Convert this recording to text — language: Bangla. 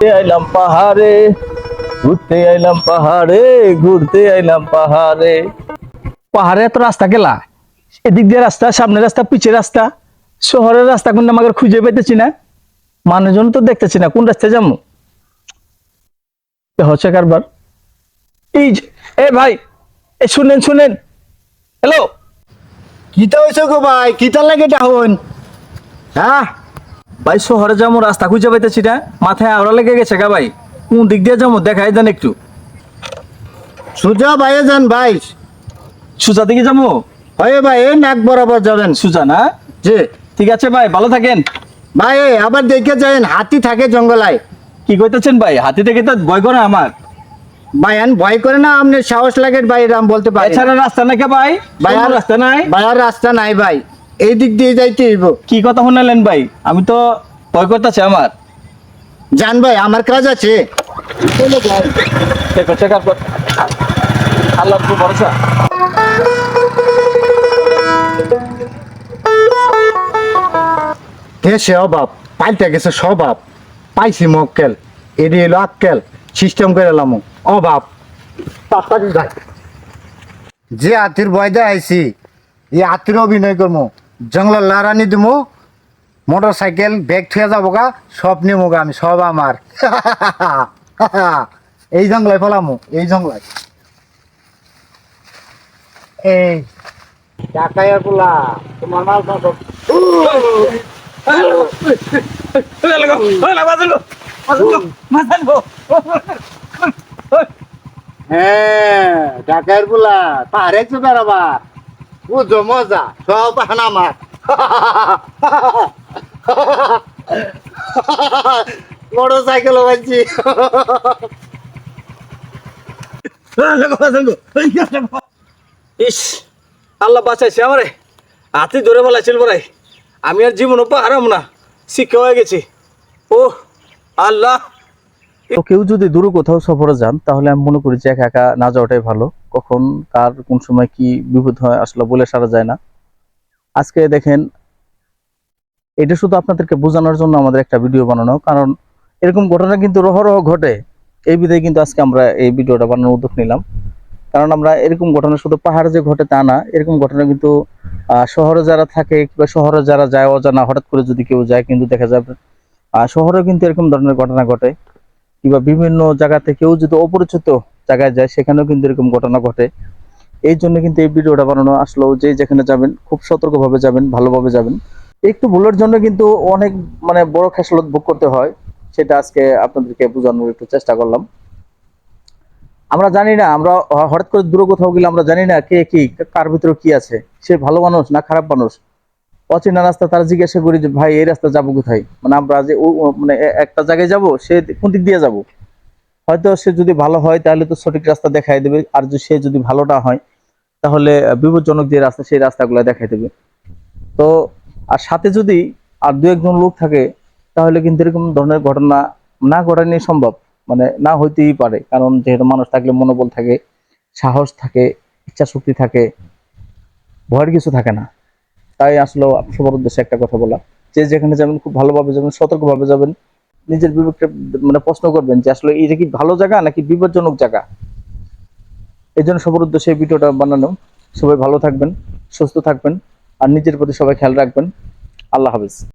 ঘুরতে আইলাম পাহাড়ে ঘুরতে আইলাম পাহাড়ে ঘুরতে আইলাম পাহাড়ে। পাহাড়ে এত রাস্তা গেলা? এদিক দিয়ে রাস্তা সামনের রাস্তা পিছের রাস্তা? শহরের রাস্তা কোনটা আমাকে খুঁজে পেতেছি না। মানুষজন তো দেখতেছি না কোন রাস্তায় যাব? এ হচ্ছে কারবার। এই যে, এ ভাই এ শুনেন শুনেন। হ্যালো কিতা হইছে গো ভাই? কিতা লাগে ডাহুন? হ্যাঁ? ভাই শহরে যাব রাস্তা খুঁজে পাইতেছি না। মাথায় আওড়া লেগে গেছে গা ভাই। কোন দিক দিয়ে যাব দেখাই দেন একটু। সুজা ভাইয়ে যান ভাই। সুজা দিকে যাব? হয় ভাই এই নাক বরাবর যাবেন। সুজা না? যে ঠিক আছে ভাই ভালো থাকেন। ভাই আবার দেখে যাবেন হাতি থাকে জঙ্গলায়। কি কইতেছেন ভাই হাতি থেকে তো ভয় করে আমার। ভাই ভাইয়ান ভয় করে না আপনার সাহস লাগে ভাই রাম বলতে পারি। এছাড়া রাস্তা নাকি ভাই? ভাই আর রাস্তা নাই? ভাই আর রাস্তা নাই ভাই। এই দিক দিয়ে যাইতে হইব। কি কথা শুনালেন ভাই? আমি তো ভয় করতেছি আমার। জান ভাই আমার কাজ আছে। চলো। চেক কর, চেক কর। আল্লাহ ভরসা। দেশে অভাব পাল্টে গেছে স্বভাব। পাইছি মক্কেল এডি এলো আক্কেল। সিস্টেম করে এলাম। অভাব। যে হাতির বয়দা আইছি এই হাতির অভিনয় করব জঙ্গলের লারানি দিমু মোটর সাইকেল ব্যাগ থুয়ে যাব গা সব নেব গা আমি, সব আমার। এই জঙ্গলায় ফেলামু, এই জঙ্গলায় এই টাকায় পোলা, তোমার মাল হ্যাঁ ঢাকার পোলা, পাহাড়ে বেড়াবার বুঝো মজা সব হান আমার। মোটর সাইকেল বাজছি ইস আল্লাহ বাঁচাইছে আমারে। হাতি ধরে বলাইছিল বড়াই আমি আর জীবনও পাহারাম না শিক্ষা হয়ে গেছি। ও আল্লাহ। কেউ যদি দূরে কোথাও সফরে যান তাহলে আমি মনে করি যে একা একা না যাওয়াটাই ভালো। কখন কার কোন সময় কি বিপদ হয় আসলে বলে সারা যায় না। আজকে দেখেন এটা শুধু আপনাদেরকে বোঝানোর জন্য আমাদের একটা ভিডিও বানানো কারণ এরকম ঘটনা কিন্তু রহরহ ঘটে। এই বিধায় কিন্তু আজকে আমরা এই ভিডিওটা বানানোর উদ্যোগ নিলাম। কারণ আমরা এরকম ঘটনা শুধু পাহাড়ে যে ঘটে তা না এরকম ঘটনা কিন্তু শহরে যারা থাকে কিংবা শহরে যারা যায় অজানা হঠাৎ করে যদি কেউ যায় কিন্তু দেখা যাবে আহ, শহরেও কিন্তু এরকম ধরনের ঘটনা ঘটে। কিংবা বিভিন্ন জায়গাতে কেউ যদি অপরিচিত জায়গায় যায়, সেখানেও কিন্তু এরকম ঘটনা ঘটে। এই জন্য কিন্তু এই ভিডিওটা বানানো আসলো যে যেখানে যাবেন, খুব সতর্কভাবে যাবেন, ভালোভাবে যাবেন। একটু ভুলের জন্য কিন্তু অনেক মানে বড় খেসলত ভোগ করতে হয়, সেটা আজকে আপনাদেরকে বোঝানোর একটু চেষ্টা করলাম। আমরা জানি না, আমরা হঠাৎ করে দূরে কোথাও গেলে আমরা জানি না কে কি, কার ভিতরে কি আছে, সে ভালো মানুষ না খারাপ মানুষ? অচেনা রাস্তা, তারা জিজ্ঞাসা করি যে, ভাই, এই রাস্তা যাব কোথায়? মানে আমরা যে মানে একটা জায়গায় যাব, সে কোন দিক দিয়ে যাব? হয়তো সে যদি ভালো হয়, তাহলে তো সঠিক রাস্তা দেখাই দেবে। আর যদি সে যদি ভালো না হয়, তাহলে বিপজ্জনক যে রাস্তা, সেই রাস্তাগুলো দেখাই দেবে। তো, আর সাথে যদি আর দু একজন লোক থাকে, তাহলে কিন্তু এরকম ধরনের ঘটনা না ঘটানি সম্ভব। মানে না হইতেই পারে। কারণ যেহেতু মানুষ থাকলে মনোবল থাকে, সাহস থাকে ইচ্ছা শক্তি থাকে, ভয়ের কিছু থাকে না। তাই আসলে সবার উদ্দেশ্যে একটা কথা বলা। যে যেখানে যাবেন, খুব ভালোভাবে যাবেন, সতর্কভাবে যাবেন। নিজের বিবেকটা মানে প্রশ্ন করবেন যে, আসলে এটা কি ভালো জায়গা নাকি বিপজ্জনক জায়গা? এই জন্য সবার উদ্দেশ্যে ভিডিওটা বানানো। সবাই ভালো থাকবেন, সুস্থ থাকবেন, আর নিজের প্রতি সবাই খেয়াল রাখবেন। আল্লাহ হাফিজ।